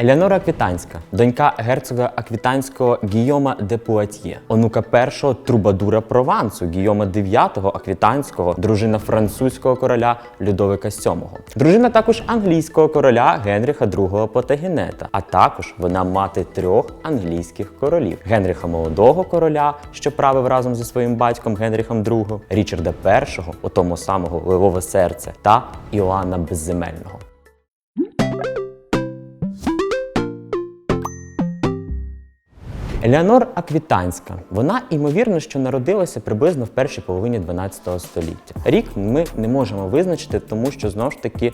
Елеонора Аквітанська, донька герцога Аквітанського Гійома де Пуатьє, онука першого трубадура Провансу Гійома IX Аквітанського, дружина французького короля Людовика VII. Дружина також англійського короля Генріха II Платагенета, а також вона мати трьох англійських королів: Генріха Молодого короля, що правив разом зі своїм батьком Генріхом II, Річарда І, отому самого Левове серце, та Іоанна Безземельного. Елеонор Аквітанська. Вона ймовірно, що народилася приблизно в першій половині 12 століття. Рік ми не можемо визначити, тому що знову ж таки.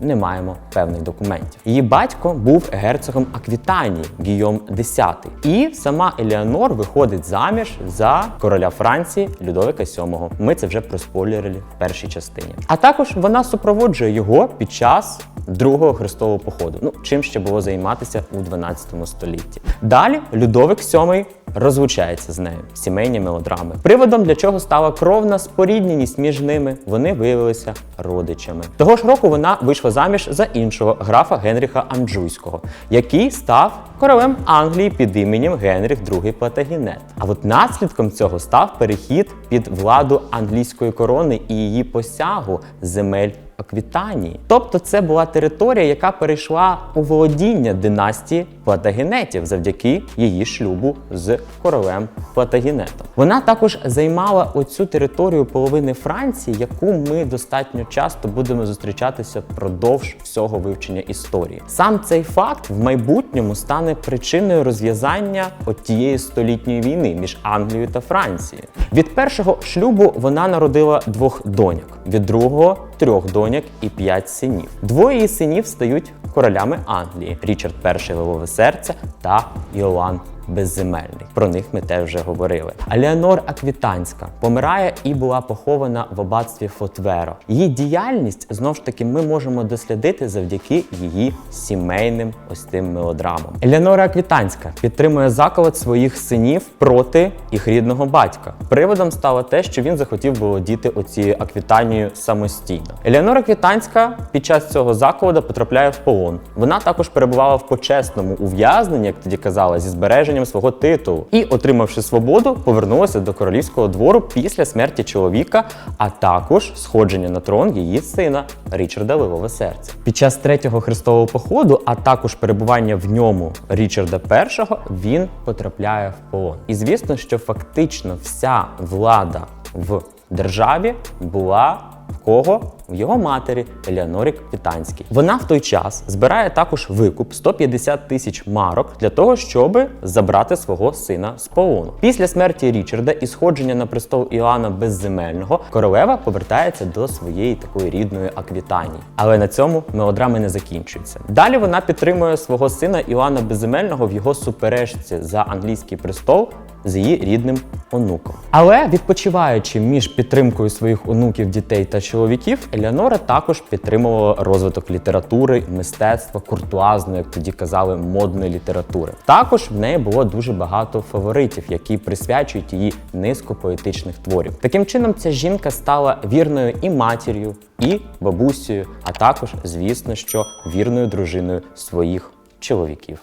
Не маємо певних документів. Її батько був герцогом Аквітанії Гійом X. І сама Елеонор виходить заміж за короля Франції Людовика VII. Ми це вже проспойлерили в першій частині. А також вона супроводжує його під час другого хрестового походу. Ну чим ще було займатися у 12 столітті. Далі Людовик VII розлучається з нею. Сімейні мелодрами. Приводом для чого стала кровна спорідненість між ними. Вони виявилися родичами. Того ж року вона вийшла заміж за іншого графа Генріха Анджуйського, який став королем Англії під іменем Генріх II Платагенет. А от наслідком цього став перехід під владу англійської корони і її посягу земель Аквітанії. Тобто це була територія, яка перейшла у володіння династії Платагенетів завдяки її шлюбу з королем Платагенетом. Вона також займала оцю територію половини Франції, яку ми достатньо часто будемо зустрічатися впродовж всього вивчення історії. Сам цей факт в майбутньому стане причиною розв'язання от тієї столітньої війни між Англією та Францією. Від першого шлюбу вона народила двох доньок, від другого трьох доньок і п'ять синів. Двоє її синів стають королями Англії: Річард І Левове серце та Йоанн Безземельний. Про них ми теж вже говорили. А Леонор Аквітанська помирає і була похована в аббатстві Фотверо. Її діяльність знов ж таки ми можемо дослідити завдяки її сімейним ось тим мелодрамам. Елеонора Аквітанська підтримує заколот своїх синів проти їх рідного батька. Приводом стало те, що він захотів володіти оцією Аквітанією самостійно. Елеонора Аквітанська під час цього заколода потрапляє в полон. Вона також перебувала в почесному ув'язненні, як тоді казали, зі збереженням свого титулу і, отримавши свободу, повернулася до королівського двору після смерті чоловіка, а також сходження на трон її сина Річарда Левове серце. Під час третього хрестового походу, а також перебування в ньому Річарда І, він потрапляє в полон. І звісно, що фактично вся влада в державі була кого? В його матері Елеонорі Капітанській. Вона в той час збирає також викуп 150 тисяч марок для того, щоб забрати свого сина з полону. Після смерті Річарда і сходження на престол Іоанна Безземельного королева повертається до своєї такої рідної Аквітанії. Але на цьому мелодрами не закінчуються. Далі вона підтримує свого сина Іоанна Безземельного в його суперечці за англійський престол з її рідним онуком. Але відпочиваючи між підтримкою своїх онуків, дітей та чоловіків, Елеонора також підтримувала розвиток літератури, мистецтва, куртуазної, як тоді казали, модної літератури. Також в неї було дуже багато фаворитів, які присвячують її низку поетичних творів. Таким чином, ця жінка стала вірною і матір'ю, і бабусею, а також, звісно, що вірною дружиною своїх чоловіків.